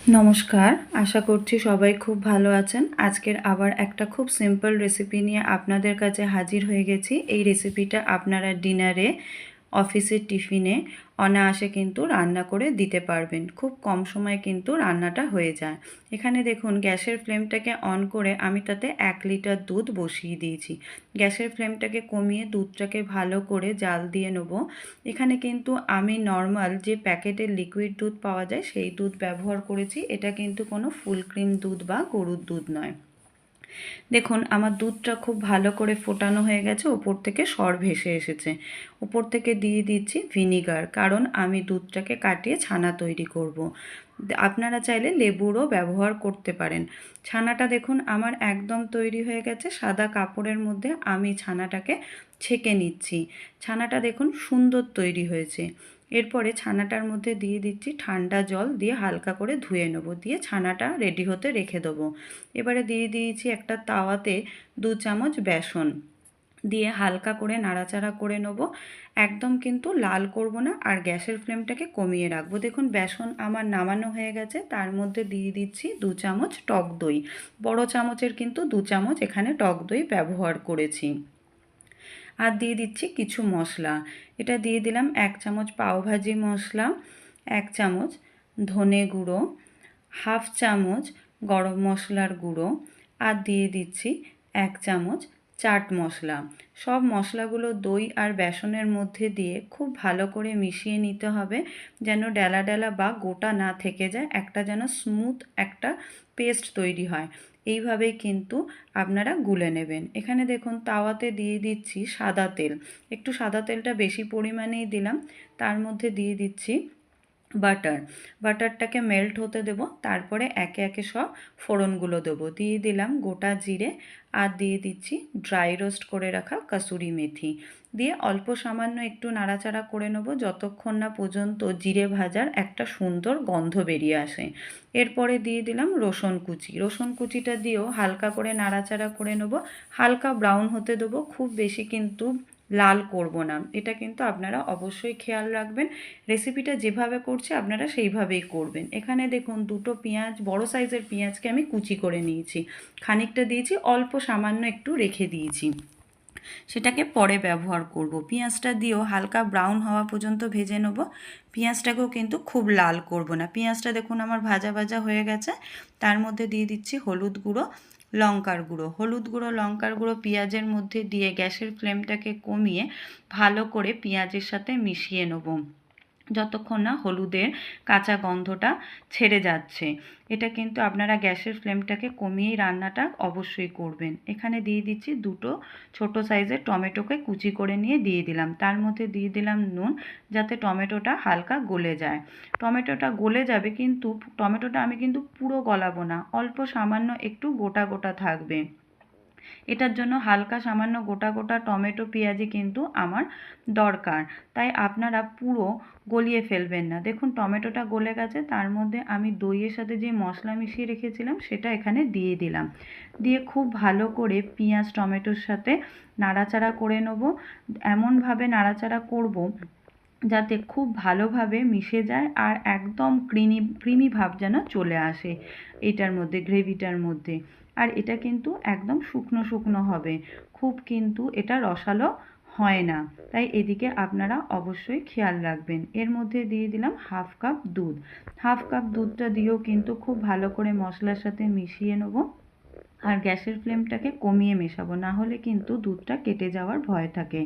নমস্কার, আশা করছি সবাই খুব ভালো আছেন। আজকের আবার একটা খুব সিম্পল রেসিপি নিয়ে আপনাদের কাছে হাজির হয়ে গেছি। এই রেসিপিটা আপনারা ডিনারে অফিসের টিফিনে অনায়াসে কিন্তু রান্না করে দিতে পারবেন। খুব কম সময়ে কিন্তু রান্নাটা হয়ে যায়। এখানে দেখুন, গ্যাসের ফ্লেমটাকে অন করে আমি তাতে এক লিটার দুধ বসিয়ে দিয়েছি। গ্যাসের ফ্লেমটাকে কমিয়ে দুধটাকে ভালো করে জাল দিয়ে নেব। এখানে কিন্তু আমি নর্মাল যে প্যাকেটের লিকুইড দুধ পাওয়া যায়, সেই দুধ ব্যবহার করেছি। এটা কিন্তু কোনো ফুল ক্রিম দুধ বা গরুর দুধ নয়। দেখুন, আমার দুধটা খুব ভালো করে ফোটানো হয়ে গেছে ওপর থেকে সর ভেসে এসেছে। ওপর থেকে দিয়ে দিচ্ছি ভিনিগার, কারণ আমি দুধটাকে কাটিয়ে ছানা তৈরি করব। আপনারা চাইলে লেবুরও ব্যবহার করতে পারেন। ছানাটা দেখুন, আমার একদম তৈরি হয়ে গেছে, সাদা কাপড়ের মধ্যে আমি ছানাটাকে ছেঁকে নিচ্ছি। ছানাটা দেখুন সুন্দর তৈরি হয়েছে। এরপরে ছানাটার মধ্যে দিয়ে দিচ্ছি ঠান্ডা জল দিয়ে হালকা করে ধুয়ে নেব। দিয়ে ছানাটা রেডি হতে রেখে দেবো। এবারে দিয়ে দিয়েছি একটা তাওয়াতে দু চামচ বেসন। দিয়ে হালকা করে নাড়াচাড়া করে নেব। একদম কিন্তু লাল করব না আর গ্যাসের ফ্লেমটাকে কমিয়ে রাখব। দেখুন বেসন আমার নামানো হয়ে গেছে। তার মধ্যে দিয়ে দিচ্ছি দু চামচ টক দই। বড় চামচের কিন্তু দু চামচ এখানে টক দই ব্যবহার করেছি। আর দিয়ে দিচ্ছি কিছু মশলা। এটা দিয়ে দিলাম এক চামচ পাওভাজি মশলা, এক চামচ ধনে গুঁড়ো, হাফ চামচ গরম মশলার গুঁড়ো আর দিয়ে দিচ্ছি এক চামচ চাট মশলা। সব মশলাগুলো দই আর বেসনের মধ্যে দিয়ে খুব ভালো করে মিশিয়ে নিতে হবে যেন ডেলা ডেলা বা গোটা না থেকে যায়, একটা যেন স্মুথ একটা পেস্ট তৈরি হয়। এইভাবেই কিন্তু আপনারা গুলে নেবেন। এখানে দেখুন তাওয়াতে দিয়ে দিচ্ছি সাদা তেল। একটু সাদা তেলটা বেশি পরিমাণেই দিলাম। তার মধ্যে দিয়ে দিচ্ছি বাটার। বাটারটাকে মেল্ট হতে দেব। তারপরে একে একে সব ফোড়নগুলো দেবো। দিয়ে দিলাম গোটা জিরে আর দিয়ে দিচ্ছি ড্রাই রোস্ট করে রাখা কাসুরি মেথি। দিয়ে অল্প সামান্য একটু নাড়াচাড়া করে নেব যতক্ষণ না পর্যন্ত জিরে ভাজার একটা সুন্দর গন্ধ বেরিয়ে আসে। এরপরে দিয়ে দিলাম রসুন কুচি। রসুন কুচিটা দিয়েও হালকা করে নাড়াচাড়া করে নেব। হালকা ব্রাউন হতে দেবো, খুব বেশি কিন্তু লাল করব না। এটা কিন্তু আপনারা অবশ্যই খেয়াল রাখবেন। রেসিপিটা যেভাবে করছে আপনারা সেইভাবেই করবেন। এখানে দেখুন দুটো পেঁয়াজ, বড় সাইজের পেঁয়াজকে আমি কুচি করে নিয়েছি। খানিকটা দিয়েছি, অল্প সামান্য একটু রেখে দিয়েছি। সেটাকে পরে ব্যবহার করব। পেঁয়াজটা দিয়েও হালকা ব্রাউন হওয়া পর্যন্ত ভেজে নেব। পেঁয়াজটাকেও কিন্তু খুব লাল করব না। পেঁয়াজটা দেখুন আমার ভাজা ভাজা হয়ে গেছে। তার মধ্যে দিয়ে দিচ্ছি হলুদ গুঁড়ো, লঙ্কার গুঁড়ো। হলুদ গুঁড়ো, লঙ্কার গুঁড়ো পেঁয়াজের মধ্যে দিয়ে গ্যাসের ফ্লেমটাকে কমিয়ে ভালো করে পেঁয়াজের সাথে মিশিয়ে নেব। যতক্ষণ না হলুদের কাঁচা গন্ধটা ছেড়ে যাচ্ছে। এটা কিন্তু আপনারা গ্যাসের ফ্লেমটাকে কমিয়েই রান্নাটা অবশ্যই করবেন। এখানে দিয়ে দিচ্ছি দুটো ছোট সাইজের টমেটোকে কুচি করে নিয়ে দিয়ে দিলাম। তার মধ্যে দিয়ে দিলাম নুন যাতে টমেটোটা হালকা গলে যায়। টমেটোটা গলে যাবে কিন্তু, টমেটোটা আমি কিন্তু পুরো গলাবো না, অল্প সামান্য একটু গোটা গোটা থাকবে। এটার জন্য হালকা সামান্য গোটা গোটা টমেটো, পেঁয়াজি কিন্তু আমার দরকার। তাই আপনারা পুরো গলিয়ে ফেলবেন না। দেখুন, টমেটোটা গলে গেছে, তার মধ্যে আমি দইয়ের সাথে যে মশলা মিশিয়ে রেখেছিলাম, সেটা এখানে দিয়ে দিলাম। দিয়ে খুব ভালো করে পেঁয়াজ, টমেটোর সাথে নাড়াচাড়া করে নেব। এমনভাবে নাড়াচাড়া করব যাতে খুব ভালোভাবে মিশে যায় আর একদম ক্রিমি ক্রিমি ভাব যেন চলে আসে এটার মধ্যে, গ্রেভিটার মধ্যে। আর এটা কিন্তু একদম শুকনো শুকনো হবে। খুব কিন্তু এটা রসালো হয় না। তাই এদিকে আপনারা অবশ্যই খেয়াল রাখবেন। এর মধ্যে দিয়ে দিলাম হাফ কাপ দুধ। হাফ কাপ দুধটা দিয়েও কিন্তু খুব ভালো করে মশলার সাথে মিশিয়ে নেব আর গ্যাসের ফ্লেমটাকে কমিয়ে মেশাবো। না হলে কিন্তু দুধটা কেটে যাওয়ার ভয় থাকে।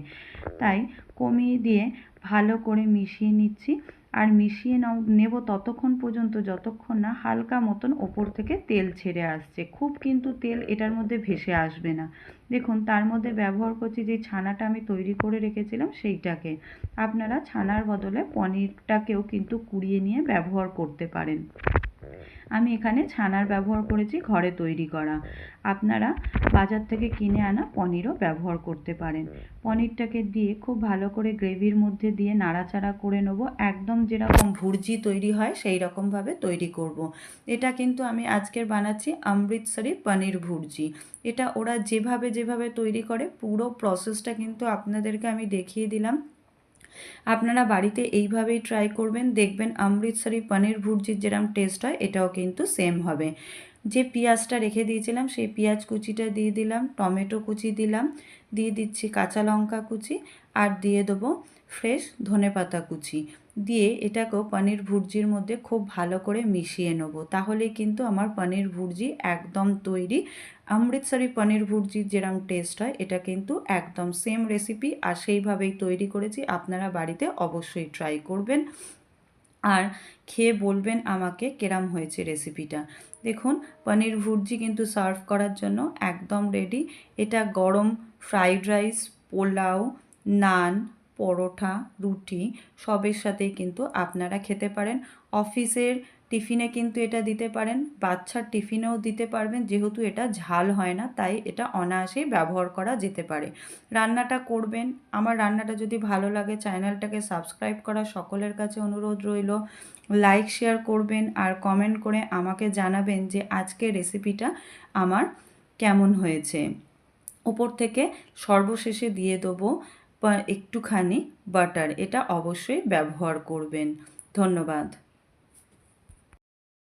তাই কমিয়ে দিয়ে ভালো করে মিশিয়ে নিচ্ছি। আর মিশিয়ে নাও, নেব ততক্ষণ পর্যন্ত, যতক্ষণ না হালকা মতন ওপর থেকে তেল ছেড়ে আসছে। খুব কিন্তু তেল এটার মধ্যে ভেসে আসবে না। দেখুন, তার মধ্যে ব্যবহার করছি যে ছানাটা আমি তৈরি করে রেখেছিলাম সেইটাকে। আপনারা ছানার বদলে পনিরটাকেও কিন্তু কুড়িয়ে নিয়ে ব্যবহার করতে পারেন। আমি এখানে ছানার ব্যবহার করেছি ঘরে তৈরি করা। আপনারা বাজার থেকে কিনে আনা পনিরও ব্যবহার করতে পারেন। পনিরটাকে দিয়ে খুব ভালো করে গ্রেভির মধ্যে দিয়ে নাড়াচাড়া করে নেব। একদম যেরকম ভুর্জি তৈরি হয়, সেই রকমভাবে তৈরি করব। এটা কিন্তু আমি আজকের বানাচ্ছি অমৃতসরি পনির ভুর্জি। এটা ওরা যেভাবে যেভাবে তৈরি করে, পুরো প্রসেসটা কিন্তু আপনাদেরকে আমি দেখিয়ে দিলাম। আপনারা বাড়িতে এইভাবেই ট্রাই করবেন, দেখবেন অমৃতসরি পনির ভুর্জির যেরকম টেস্ট হয়, এটাও কিন্তু সেম হবে। যে পেঁয়াজটা রেখে দিয়েছিলাম, সেই পেঁয়াজ কুচিটা দিয়ে দিলাম, টমেটো কুচি দিলাম, দিয়ে দিচ্ছি কাঁচা লঙ্কা কুচি আর দিয়ে দেবো ফ্রেশ ধনেপাতা কুচি। দিয়ে এটাকেও পনির ভুর্জির মধ্যে খুব ভালো করে মিশিয়ে নেব। তাহলেই কিন্তু আমার পনির ভুর্জি একদম তৈরি। অমৃতসরি পনির ভুর্জির যেরকম টেস্ট হয়, এটা কিন্তু একদম সেম রেসিপি আর সেইভাবেই তৈরি করেছি। আপনারা বাড়িতে অবশ্যই ট্রাই করবেন। আর খেয়ে বলবেন আমাকে কেরাম হয়েছে রেসিপিটা দেখুন, পনির ভুর্জি কিন্তু সার্ভ করার জন্য একদম রেডি এটা গরম ফ্রাইড রাইস পোলাও, নান, পরোটা, রুটি, সবের সাথেই কিন্তু আপনারা খেতে পারেন। অফিসের টিফিনে কিন্তু এটা দিতে পারেন, বাচ্চার টিফিনেও দিতে পারবেন, যেহেতু এটা ঝাল হয় না, তাই এটা অনায়াসেই ব্যবহার করা যেতে পারে। রান্নাটা করবেন, আমার রান্নাটা যদি ভালো লাগে চ্যানেলটাকে সাবস্ক্রাইব করা সকলের কাছে অনুরোধ রইল। লাইক, শেয়ার করবেন আর কমেন্ট করে আমাকে জানাবেন যে আজকের রেসিপিটা আমার কেমন হয়েছে। ওপর থেকে সর্বশেষে দিয়ে দেবো একটুখানি বাটার, এটা অবশ্যই ব্যবহার করবেন। ধন্যবাদ।